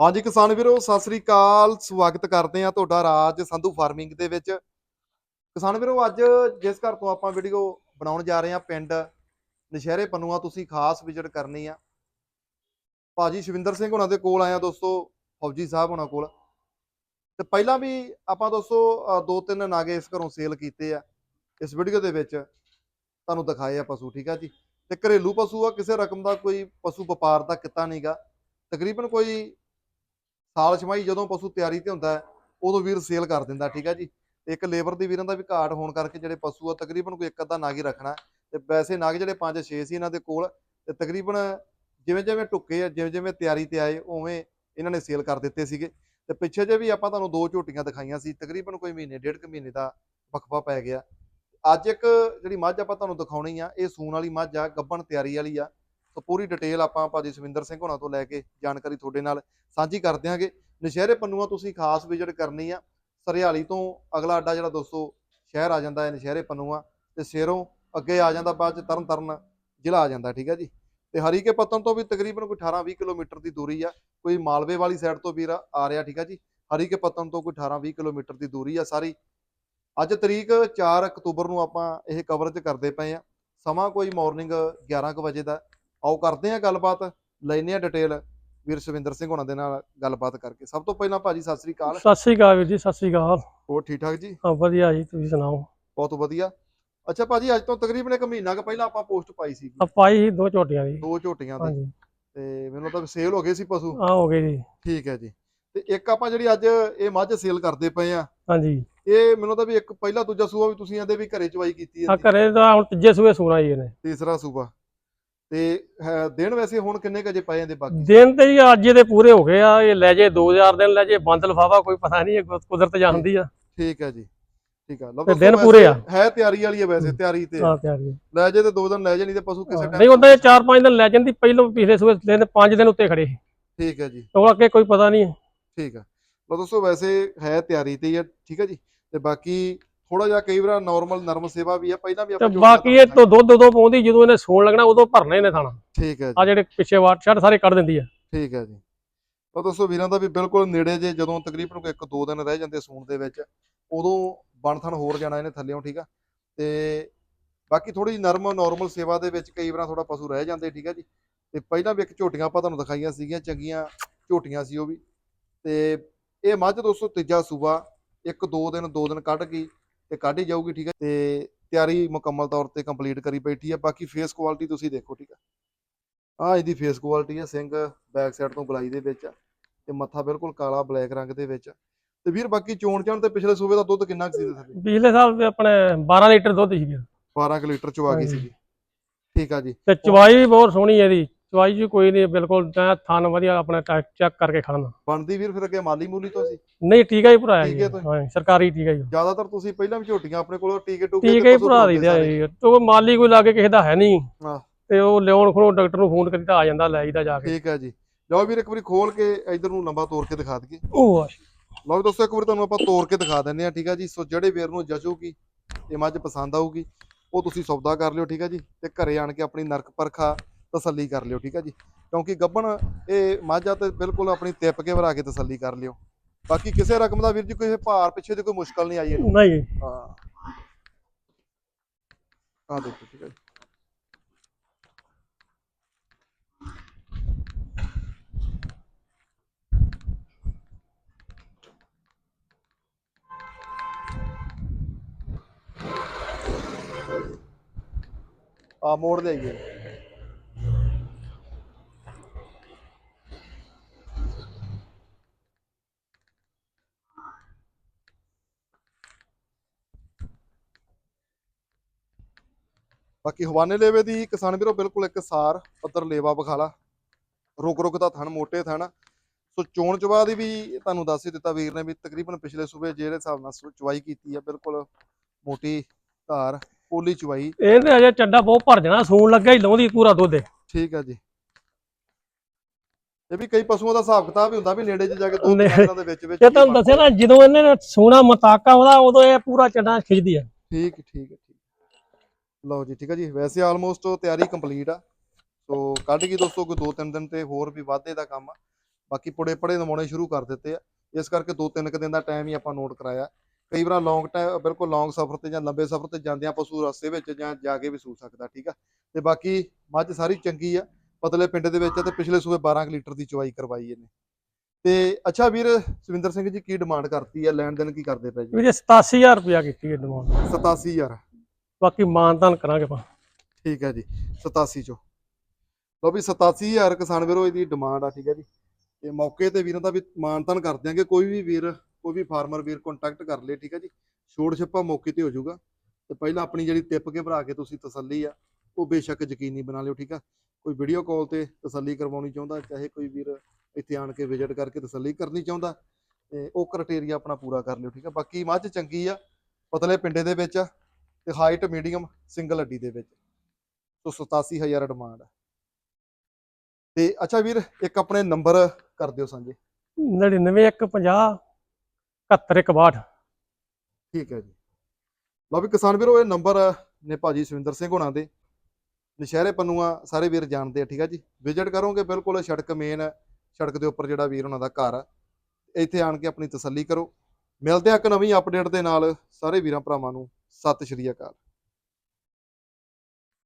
ਹਾਂਜੀ ਕਿਸਾਨ ਵੀਰੋ, ਸਤਿ ਸ੍ਰੀ ਅਕਾਲ। ਸਵਾਗਤ ਕਰਦੇ ਆ ਤੁਹਾਡਾ ਰਾਜ ਸੰਧੂ ਫਾਰਮਿੰਗ ਦੇ ਵਿੱਚ। ਕਿਸਾਨ ਵੀਰੋ, ਅੱਜ ਜਿਸ ਘਰ ਤੋਂ ਆਪਾਂ ਵੀਡੀਓ ਬਣਾਉਣ ਜਾ ਰਹੇ ਆ ਪਿੰਡ ਨਸ਼ਹਿਰੇ ਪੰਨੂਆ ਤੁਸੀਂ ਖਾਸ ਵਿਜ਼ਿਟ ਕਰਨੀ ਆ। ਭਾਜੀ ਸ਼ਵਿੰਦਰ ਸਿੰਘ ਉਹਨਾਂ ਦੇ ਕੋਲ ਆਇਆ ਦੋਸਤੋ, ਫੌਜੀ ਸਾਹਿਬ ਉਹਨਾਂ ਕੋਲ। ਤੇ ਪਹਿਲਾਂ ਵੀ ਆਪਾਂ ਦੋਸਤੋ ਦੋ ਤਿੰਨ ਨਾਗੇ ਇਸ ਘਰੋਂ ਸੇਲ ਕੀਤੇ ਆ, ਇਸ ਵੀਡੀਓ ਦੇ ਵਿੱਚ। ਤੁਹਾਨੂੰ ਦਿਖਾਏ ਆ ਪਸ਼ੂ, ਠੀਕ ਆ ਜੀ। ਤੇ ਘਰੇਲੂ ਪਸ਼ੂ ਆ, ਕਿਸੇ ਰਕਮ ਦਾ ਕੋਈ ਪਸ਼ੂ ਵਪਾਰ ਦਾ ਕਿੱਤਾ ਨਹੀਂਗਾ ਤਕਰੀਬਨ ਕੋਈ ਸਾਲ ਛਮਾਈ ਜਦੋਂ ਪਸ਼ੂ ਤਿਆਰੀ ਤੇ ਹੁੰਦਾ ਉਦੋਂ ਵੀਰ ਸੇਲ ਕਰ ਦਿੰਦਾ, ਠੀਕ ਹੈ ਜੀ। ਤੇ ਇੱਕ ਲੇਬਰ ਦੀ ਵੀਰਾਂ ਦਾ ਵੀ ਘਾਟ ਹੋਣ ਕਰਕੇ ਜਿਹੜੇ ਪਸ਼ੂ ਆ, ਤਕਰੀਬਨ ਕੋਈ ਇੱਕ ਅੱਧਾ ਨਾਗ ਹੀ ਰੱਖਣਾ ਹੈ। ਤੇ ਵੈਸੇ ਨਾਗ ਜਿਹੜੇ 5-6 ਸੀ ਇਹਨਾਂ ਦੇ ਕੋਲ, ਤੇ ਤਕਰੀਬਨ ਜਿਵੇਂ ਜਿਵੇਂ ਟੁੱਕੇ ਆ, ਜਿਵੇਂ ਜਿਵੇਂ ਤਿਆਰੀ ਤੇ ਆਏ, ਉਵੇਂ ਇਹਨਾਂ ਨੇ ਸੇਲ ਕਰ ਦਿੱਤੇ ਸੀਗੇ। ਤੇ ਪਿੱਛੇ ਜੇ ਵੀ ਆਪਾਂ ਤੁਹਾਨੂੰ ਦੋ ਝੋਟੀਆਂ ਦਿਖਾਈਆਂ ਸੀ, ਤਕਰੀਬਨ ਕੋਈ ਮਹੀਨੇ, ਡੇਢ ਕੁ ਮਹੀਨੇ ਦਾ ਵਕਫਾ ਪੈ ਗਿਆ। ਅੱਜ ਇੱਕ ਜਿਹੜੀ ਮੱਝ ਆਪਾਂ ਤੁਹਾਨੂੰ ਦਿਖਾਉਣੀ ਆ, ਇਹ ਸੂਣ ਵਾਲੀ ਮੱਝ ਆ, ਗੱਬਣ ਤਿਆਰੀ ਵਾਲੀ ਆ। ਤਾਂ ਪੂਰੀ ਡਿਟੇਲ ਆਪਾਂ ਭਾਜੀ ਸਵਿੰਦਰ ਸਿੰਘ ਹੋਣਾ ਤੋਂ ਲੈ ਕੇ ਜਾਣਕਾਰੀ ਤੁਹਾਡੇ ਨਾਲ ਸਾਂਝੀ ਕਰ ਦਿਆਂਗੇ। ਨਸ਼ਹਿਰੇ ਪੰਨੂਆ ਤੁਸੀਂ ਖਾਸ ਵਿਜ਼ਿਟ ਕਰਨੀ ਆ। ਸਰਿਆਲੀ ਤੋਂ ਅਗਲਾ ਅੱਡਾ ਜਿਹੜਾ ਦੋਸਤੋ, ਸ਼ਹਿਰ ਆ ਜਾਂਦਾ ਹੈ ਨਸ਼ਹਿਰੇ ਪੰਨੂਆ। ਤੇ ਸ਼ੇਰੋਂ ਅੱਗੇ ਆ ਜਾਂਦਾ ਬਾਅਦ ਚ ਤਰਨ ਤਰਨ ਜ਼ਿਲ੍ਹਾ ਆ ਜਾਂਦਾ, ਠੀਕ ਹੈ ਜੀ। ਤੇ ਹਰੀਕੇ ਪਤਨ ਤੋਂ ਵੀ ਤਕਰੀਬਨ ਕੋਈ 18 20 ਕਿਲੋਮੀਟਰ ਦੀ ਦੂਰੀ ਆ। ਕੋਈ ਮਾਲਵੇ ਵਾਲੀ ਸਾਈਡ ਤੋਂ ਵੀਰ ਆ ਰਿਹਾ, ਠੀਕ ਹੈ ਜੀ। ਹਰੀਕੇ ਪਤਨ ਤੋਂ ਕੋਈ 18 20 ਕਿਲੋਮੀਟਰ ਦੀ ਦੂਰੀ ਆ ਸਾਰੀ। ਅੱਜ ਤਰੀਕ 4 ਅਕਤੂਬਰ ਨੂੰ ਆਪਾਂ ਇਹ ਕਵਰੇਜ ਕਰਦੇ ਪਏ ਆ। ਸਮਾਂ ਕੋਈ ਮਾਰਨਿੰਗ 11 ਕੁ ਵਜੇ ਦਾ। ਆਓ ਕਰਦੇ ਆ ਗੱਲਬਾਤ ਲੈਨੇ ਆ ਡਿਟੇਲ ਵੀਰ ਸੁਵਿੰਦਰ ਸਿੰਘ ਹੋਣਾ ਦੇ ਨਾਲ ਗੱਲਬਾਤ ਕਰਕੇ। ਸਭ ਤੋਂ ਪਹਿਲਾਂ ਭਾਜੀ ਸਤਿ ਸ੍ਰੀ ਅਕਾਲ। ਸਤਿ ਸ੍ਰੀ ਅਕਾਲ ਵੀਰ ਜੀ ਸਤਿ ਸ੍ਰੀ ਅਕਾਲ। ਹੋਰ ਠੀਕ ਠਾਕ ਜੀ? ਹਾਂ ਵਧੀਆ ਜੀ ਤੁਸੀਂ ਸੁਣਾਓ? ਬਹੁਤ ਵਧੀਆ। ਅੱਛਾ ਭਾਜੀ ਅੱਜ ਤੋਂ ਤਕਰੀਬਨ ਇੱਕ ਮਹੀਨਾ ਕੁ ਪਹਿਲਾਂ ਆਪਾਂ ਪੋਸਟ ਪਾਈ ਸੀ। ਆ ਪਾਈ ਸੀ ਦੋ ਝੋਟੀਆਂ ਦੀ। ਦੋ ਝੋਟੀਆਂ ਦੀ। ਹਾਂਜੀ। ਤੇ ਮੈਨੂੰ ਤਾਂ ਸੇਲ ਹੋ ਗਏ ਸੀ ਪਸ਼ੂ। ਆ ਹੋ ਗਏ ਜੀ। ਠੀਕ ਹੈ ਜੀ। ਤੇ ਇੱਕ ਆਪਾਂ ਜਿਹੜੀ ਅੱਜ ਇਹ ਮੱਝ ਸੇਲ ਕਰਦੇ ਪਏ ਆ ਹਾਂਜੀ। ਇਹ ਮੈਨੂੰ ਤਾਂ ਵੀ ਇੱਕ ਪਹਿਲਾ ਦੂਜਾ ਸੂਆ ਵੀ ਤੁਸੀਂ ਇਹਦੇ ਵੀ ਘਰੇ ਚਵਾਈ ਕੀਤੀ ਆ ਹੈ ਘਰੇ ਦਾ ਹੁਣ ਤੀਜੇ ਸੂਏ ਸੂਣਾ ਜੀ ਇਹਨੇ। ਤੀਸਰਾ ਸੂਆ। ਤੇ ਦਿਨ ਵੈਸੇ ਹੁਣ ਕਿੰਨੇ ਕੁ ਅਜੇ ਪਏ ਜਾਂਦੇ ਬਾਕੀ? ਦਿਨ ਤੇ ਜੀ ਅੱਜ ਇਹਦੇ ਪੂਰੇ ਹੋ ਗਏ ਆ ਇਹ ਲੈ ਜੇ 2000 ਦਿਨ ਲੈ ਜੇ ਬੰਦ ਲਫਾਫਾ ਕੋਈ ਪਤਾ ਨਹੀਂ ਕੁਦਰਤ ਜਾਣਦੀ ਆ। ਠੀਕ ਹੈ ਜੀ ਠੀਕ ਆ। ਲਓ ਦਿਨ ਪੂਰੇ ਆ। ਹੈ ਤਿਆਰੀ ਵਾਲੀ ਹੈ ਵੈਸੇ ਤਿਆਰੀ ਤੇ। ਆ। ਹਾਂ ਤਿਆਰੀ ਲੈ ਜੇ ਤੇ ਦੋ ਦਿਨ ਲੈ ਜੇ ਨਹੀਂ ਤੇ ਪਸ਼ੂ ਕਿਸੇ ਨਹੀਂ ਹੁੰਦਾ ਇਹ 4-5 ਦਿਨ ਲੈ ਜਾਂਦੀ ਪਹਿਲੋਂ ਪਿਛਲੇ ਸੂਏ ਦਿਨ 5 ਦਿਨ ਉੱਤੇ ਖੜੇ ਠੀਕ ਹੈ ਜੀ। ਉਹ ਅੱਗੇ ਕੋਈ ਪਤਾ ਨਹੀਂ। ਠੀਕ ਆ। ਲਓ ਦੋਸਤੋ ਵੈਸੇ ਹੈ ਤਿਆਰੀ ਤੇ ਹੀ ਆ ਠੀਕ ਹੈ ਜੀ। ਤੇ ਬਾਕੀ ਥੋੜਾ ਜਿਹਾ ਕਈ ਵਾਰ ਨਾਰਮਲ ਨਰਮ ਸੇਵਾ ਵੀ ਆ ਪਹਿਲਾਂ ਵੀ ਆਪਾਂ ਬਾਕੀ ਇਹ ਤੋਂ ਦੁੱਧ ਉਦੋਂ ਪਾਉਂਦੀ ਜਦੋਂ ਇਹਨੇ ਸੂਣ ਲੱਗਣਾ ਉਦੋਂ ਭਰਨਾ ਇਹਨੇ ਥਾਣਾ। ਠੀਕ ਹੈ ਜੀ। ਆ ਜਿਹੜੇ ਪਿੱਛੇ ਵਾਟ ਛੱਡ ਸਾਰੇ ਕੱਢ ਦਿੰਦੀ ਆ। ਠੀਕ ਹੈ ਜੀ। ਤਾਂ ਦੋਸਤੋ ਵੀਰਾਂ ਦਾ ਵੀ ਬਿਲਕੁਲ ਨੇੜੇ ਜੇ ਜਦੋਂ ਤਕਰੀਬਨ ਕੋਈ ਇੱਕ ਦੋ ਦਿਨ ਰਹਿ ਜਾਂਦੇ ਸੂਣ ਦੇ ਵਿੱਚ ਉਦੋਂ ਬਣਥਣ ਹੋਰ ਜਾਣਾ ਇਹਨੇ ਥੱਲਿਓਂ ਠੀਕ ਆ? ਤੇ ਬਾਕੀ ਥੋੜੀ ਜਿਹੀ ਨਰਮ ਨਾਰਮਲ ਸੇਵਾ ਦੇ ਵਿੱਚ ਕਈ ਵਾਰ ਥੋੜਾ ਪਸ਼ੂ ਰਹਿ ਜਾਂਦੇ ਠੀਕ ਆ ਜੀ? ਤੇ ਪਹਿਲਾਂ ਵੀ ਇੱਕ ਝੋਟੀਆਂ ਆਪਾਂ ਤੁਹਾਨੂੰ ਦਿਖਾਈਆਂ ਸੀਗੀਆਂ ਚੰਗੀਆਂ ਝੋਟੀਆਂ ਸੀ ਉਹ ਵੀ। ਤੇ ਇਹ ਮੱਝ ਦੋਸਤੋ ਤੀਜਾ ਸੂਬਾ ਇੱਕ ਦੋ ਦਿਨ ਦੋ ਦਿਨ ਕੱਢ ਗਈ। ਤੇ ਕੱਢ ਹੀ ਜਾਊਗੀ ਠੀਕ ਹੈ ਤੇ ਤਿਆਰੀ ਮੁਕੰਮਲ ਤੌਰ ਤੇ ਕੰਪਲੀਟ ਕਰੀ ਬੈਠੀ ਆ। ਬਾਕੀ ਫੇਸ ਕੁਆਲਿਟੀ ਤੁਸੀਂ ਦੇਖੋ ਠੀਕ ਆ? ਆ ਇਹਦੀ ਫੇਸ ਕੁਆਲਿਟੀ ਹੈ ਸਿੰਘ ਬੈਕ ਸਾਈਡ ਤੋਂ ਗਲਾਈ ਦੇ ਵਿੱਚ ਆ ਤੇ ਮੱਥਾ ਬਿਲਕੁਲ ਕਾਲਾ ਬਲੈਕ ਰੰਗ ਦੇ ਵਿੱਚ ਆ। ਤੇ ਵੀਰ ਬਾਕੀ ਚੋਣ ਚਾਣ ਤੇ ਪਿਛਲੇ ਸੂਬੇ ਦਾ ਦੁੱਧ ਕਿੰਨਾ ਕੁ ਸੀ ਥੱਲੇ ਪਿਛਲੇ ਸਾਲ ਵੀ ਆਪਣੇ 12 ਲੀਟਰ ਦੁੱਧ ਸੀ 12 ਕੁ ਲੀਟਰ ਚਵਾ ਗਈ। ਸੀਗੀ। ਠੀਕ ਆ ਜੀ। ਤੇ ਚਵਾਈ ਵੀ ਬਹੁਤ ਸੋਹਣੀ ਹੈ ਇਹਦੀ। ਚਵਾਈ ਜੀ ਕੋਈ ਨਹੀਂ ਬਿਲਕੁਲ ਐਂ ਥਣ ਵਧੀਆ ਆਪਣਾ ਚੈੱਕ ਕਰਕੇ ਖਾਣਾ। ਬਣਦੀ ਵੀਰ ਫਿਰ ਅੱਗੇ ਮਾਲੀ ਮੂਲੀ ਤੋਂ ਸੀ? ਨਹੀਂ ਟੀਕਾ ਹੀ ਭਰਾਇਆ ਜੀ। ਤੋਂ? ਹਾਂ? ਸਰਕਾਰੀ ਟੀਕਾ ਹੀ। ਜ਼ਿਆਦਾਤਰ ਤੁਸੀਂ ਪਹਿਲਾਂ ਵੀ ਝੋਟੀਆਂ ਆਪਣੇ ਕੋਲੋਂ ਟੀਕੇ ਟੂਕੇ ਟੀਕਾ ਹੀ ਭਰਾ ਦਈਦਾ। ਜੀ। ਉਹ ਮਾਲੀ ਕੋਈ ਲਾਗੇ ਕਿਸੇ ਦਾ ਹੈ ਨਹੀਂ। ਹਾਂ। ਤੇ ਉਹ ਲਿਆਉਣ ਖਣੋ ਡਾਕਟਰ ਨੂੰ ਫੋਨ ਕਰੀਦਾ ਆ ਜਾਂਦਾ ਲੈ ਆਈਦਾ ਜਾ ਕੇ। ਠੀਕ ਹੈ ਜੀ। ਲਓ ਵੀਰ ਇੱਕ ਵਾਰੀ ਖੋਲ ਕੇ ਇਧਰ ਨੂੰ ਲੰਬਾ ਤੋੜ ਕੇ ਦਿਖਾ ਦਈਏ। ਉਹ ਆ। ਲਓ ਵੀ ਦੋਸਤੋ ਇੱਕ ਵਾਰੀ ਤੁਹਾਨੂੰ ਆਪਾਂ ਤੋੜ ਕੇ ਦਿਖਾ ਦਿੰਦੇ ਆ ਠੀਕ ਆ ਜੀ। ਸੋ ਜਿਹੜੇ ਵੀਰ ਨੂੰ ਜਚੂਗੀ ਇਹ ਮੱਝ ਪਸੰਦ ਆਊਗੀ ਉਹ ਤੁਸੀਂ ਸੌਦਾ ਕਰ ਲਿਓ ਠੀਕ ਆ ਜੀ। ਤੇ ਘਰੇ ਆਣ ਕੇ ਆਪਣੀ ਨਰਕ ਪਰਖਾ ਤਸੱਲੀ ਕਰ ਲਿਓ ਠੀਕ ਆ ਜੀ? ਕਿਉਂਕਿ ਗੱਬਣ ਇਹ ਮੱਝ ਤੇ ਬਿਲਕੁਲ ਆਪਣੀ ਤਿੱਪ ਕੇ ਭਰਾ ਕੇ ਤਸੱਲੀ ਕਰ ਲਿਓ। ਬਾਕੀ ਕਿਸੇ ਰਕਮ ਦਾ ਵੀਰ ਜੀ ਕੋਈ ਭਾਰ ਪਿੱਛੇ ਦੀ ਕੋਈ ਮੁਸ਼ਕਲ ਨਹੀਂ ਆਈ ਇਹਨੂੰ। ਨਹੀਂ ਹਾਂ। ਆ ਦੇਖੋ ਠੀਕ ਹੈ ਜੀ। ਆ ਮੋੜ ਦੇ ਬਾਕੀ ਹਵਾਨੇ ਲੇਵੇ ਦੀ ਕਿਸਾਨ ਵੀਰੋ ਬਿਲਕੁਲ ਇੱਕ ਸਾਰ ਪੱਧਰ ਲੇਵਾ ਬਖਾਲਾ ਰੁਕ ਰੁਕ ਦਾ ਥਣ ਮੋਟੇ ਥਣ। ਸੋ ਚੋਣ ਚਵਾ ਦੀ ਵੀ ਤੁਹਾਨੂੰ ਦੱਸ ਹੀ ਦਿੱਤਾ ਵੀਰ ਨੇ ਵੀ ਤਕਰੀਬਨ ਪਿਛਲੇ ਸੂਬੇ ਜਿਹੜੇ ਹਿਸਾਬ ਨਾਲ ਚਵਾਈ ਕੀਤੀ ਆ ਬਿਲਕੁਲ ਮੋਟੀ ਧਾਰ ਪੋਲੀ ਚਵਾਈ ਇਹਦੇ ਅਜੇ ਚੱਡਾ ਬਹੁਤ ਭਰ ਜਾਣਾ ਸੂਣ ਲੱਗਾ ਹੀ ਲਾਉਂਦੀ ਪੂਰਾ ਦੁੱਧ। ਠੀਕ ਆ ਜੀ। ਇਹ ਵੀ ਕਈ ਪਸ਼ੂਆਂ ਦਾ ਹਿਸਾਬ ਕਿਤਾਬ ਵੀ ਹੁੰਦਾ ਵੀ ਨੇੜੇ 'ਚ ਜਾ ਕੇ ਦੋ ਨੇ- ਦਿਨਾਂ ਦੇ ਵਿੱਚ ਵਿੱਚ ਇਹ ਤੁਹਾਨੂੰ। ਦੱਸਿਆ ਨਾ ਜਦੋਂ ਇਹਨੇ ਨਾ ਸੂਣਾ ਮਤਾਕਾ ਉਹਦਾ ਉਦੋਂ ਇਹ ਪੂਰਾ ਚੱਡਾ ਖਿੱਚਦੀ ਆ। ਠੀਕ ਠੀਕ ਹੈ ਠੀਕ। ਲਓ ਜੀ ਠੀਕ ਹੈ ਜੀ। ਵੈਸੇ ਆਲਮੋਸਟ ਤਿਆਰੀ ਕੰਪਲੀਟ ਆ। ਸੋ ਕੱਢ ਗਈ ਦੋਸਤੋ ਕੋਈ ਦੋ ਤਿੰਨ ਦਿਨ ਤੇ ਹੋਰ ਵੀ ਵਾਧੇ ਦਾ ਕੰਮ ਆ। ਬਾਕੀ ਪੁੜੇ ਪੜੇ ਨਮਾਉਣੇ ਸ਼ੁਰੂ ਕਰ ਦਿੱਤੇ ਆ। ਇਸ ਕਰਕੇ ਦੋ ਤਿੰਨ ਕੁ ਦਿਨ ਦਾ ਟਾਈਮ ਹੀ ਆਪਾਂ ਨੋਟ ਕਰਾਇਆ। ਕਈ ਵਾਰ ਲੌਂਗ ਟਾਈਮ ਬਿਲਕੁਲ ਲੌਂਗ ਸਫ਼ਰ ਤੇ ਜਾਂ ਲੰਬੇ ਸਫ਼ਰ ਤੇ ਜਾਂਦੇ ਆ ਪਸ਼ੂ ਰਸਤੇ ਵਿੱਚ ਜਾਂ ਜਾ ਕੇ ਵੀ ਸੂ ਸਕਦਾ ਠੀਕ ਆ। ਤੇ ਬਾਕੀ ਮੱਝ ਸਾਰੀ ਚੰਗੀ ਆ। ਪਤਲੇ ਪਿੰਡ ਦੇ ਵਿੱਚ ਤੇ ਪਿਛਲੇ ਸੂਬੇ 12 ਕੁ ਲੀਟਰ ਦੀ ਚਵਾਈ ਕਰਵਾਈ ਇਹਨੇ। ਤੇ ਅੱਛਾ ਵੀਰ ਸਵਿੰਦਰ ਸਿੰਘ ਜੀ ਕੀ ਡਿਮਾਂਡ ਕਰਤੀ ਆ? ਲੈਣ ਦੇਣ ਕੀ ਕਰਦੇ ਪਏ ਜੀ? ਵੀਰੇ 87000 ਰੁਪਇਆ ਕੀਤੀ ਹੈ ਡਿਮਾਂਡ 87000 ਬਾਕੀ ਮਾਨਤਾਨ ਕਰਾਂਗੇ ਆਪਾਂ। ਠੀਕ ਹੈ ਜੀ 87 ਚੋਂ। ਲਓ ਵੀ 87000 ਕਿਸਾਨ ਵੀਰੋ, ਇਹਦੀ ਡਿਮਾਂਡ ਆ, ਠੀਕ ਹੈ ਜੀ। ਤੇ ਮੌਕੇ ਤੇ ਵੀਰਾਂ ਦਾ ਵੀ ਮਾਨਤਨ ਕਰ ਦਿਆਂਗੇ। ਕੋਈ ਵੀ ਵੀਰ, ਕੋਈ ਵੀ ਫਾਰਮਰ ਵੀਰ ਕੰਟੈਕਟ ਕਰ ਲੇ, ਠੀਕ ਹੈ ਜੀ। ਛੋੜ ਛੱਪਾ ਮੌਕੇ ਤੇ ਹੋ ਜਾਊਗਾ। ਤੇ ਪਹਿਲਾਂ ਆਪਣੀ ਜਿਹੜੀ ਟਿਪ ਕੇ ਭਰਾ ਕੇ ਤੁਸੀਂ ਤਸੱਲੀ ਆ, ਉਹ ਬੇਸ਼ੱਕ ਯਕੀਨੀ ਬਣਾ ਲਿਓ, ਠੀਕ ਆ। ਕੋਈ ਵੀਡੀਓ ਕਾਲ ਤੇ ਤਸੱਲੀ ਕਰਵਾਉਣੀ ਚਾਹੁੰਦਾ, ਚਾਹੇ ਕੋਈ ਵੀਰ ਇੱਥੇ ਆਣ ਕੇ ਵਿਜ਼ਿਟ ਕਰਕੇ ਤਸੱਲੀ ਕਰਨੀ ਚਾਹੁੰਦਾ, ਤੇ ਉਹ ਕ੍ਰਾਈਟੇਰੀਆ ਆਪਣਾ ਪੂਰਾ ਕਰ ਲਿਓ, ਠੀਕ ਆ। ਬਾਕੀ ਮੱਝ ਚੰਗੀ ਆ, ਪਤਲੇ ਪਿੰਡੇ ਦੇ ਵਿੱਚ ਆ। ਤੇ ਹਾਈਟ ਮੀਡੀਅਮ ਸਿੰਗਲ ਹੱਡੀ ਦੇ ਵਿੱਚ। ਸੋ 87000 ਡਿਮਾਂਡ ਹੈ। ਤੇ ਅੱਛਾ ਵੀਰ ਇੱਕ ਆਪਣੇ ਨੰਬਰ ਕਰ ਦਿਓ ਸਾਂਝੇ। 99150 7162 ਠੀਕ ਹੈ ਜੀ। ਲਓ ਵੀ ਕਿਸਾਨ ਵੀਰੋ ਇਹ ਨੰਬਰ ਨੇ ਭਾਜੀ ਸੁਵਿੰਦਰ ਸਿੰਘ ਹੋਣਾ ਦੇ। ਨਸ਼ਹਿਰੇ ਪੰਨੂਆ ਸਾਰੇ ਵੀਰ ਜਾਣਦੇ ਆ ਠੀਕ ਹੈ ਜੀ। ਵਿਜ਼ਿਟ ਕਰੋਗੇ ਬਿਲਕੁਲ ਸੜਕ ਮੇਨ ਸੜਕ ਦੇ ਉੱਪਰ ਜਿਹੜਾ ਵੀਰ ਉਹਨਾਂ ਦਾ ਘਰ ਆ। ਇੱਥੇ ਆਣ ਕੇ ਆਪਣੀ ਤਸੱਲੀ ਕਰੋ। ਮਿਲਦੇ ਆ ਇੱਕ ਨਵੀਂ ਅਪਡੇਟ ਦੇ ਨਾਲ। ਸਾਰੇ ਵੀਰਾਂ ਭਰਾਵਾਂ ਨੂੰ ਸਤਿ ਸ਼੍ਰੀ ਅਕਾਲ।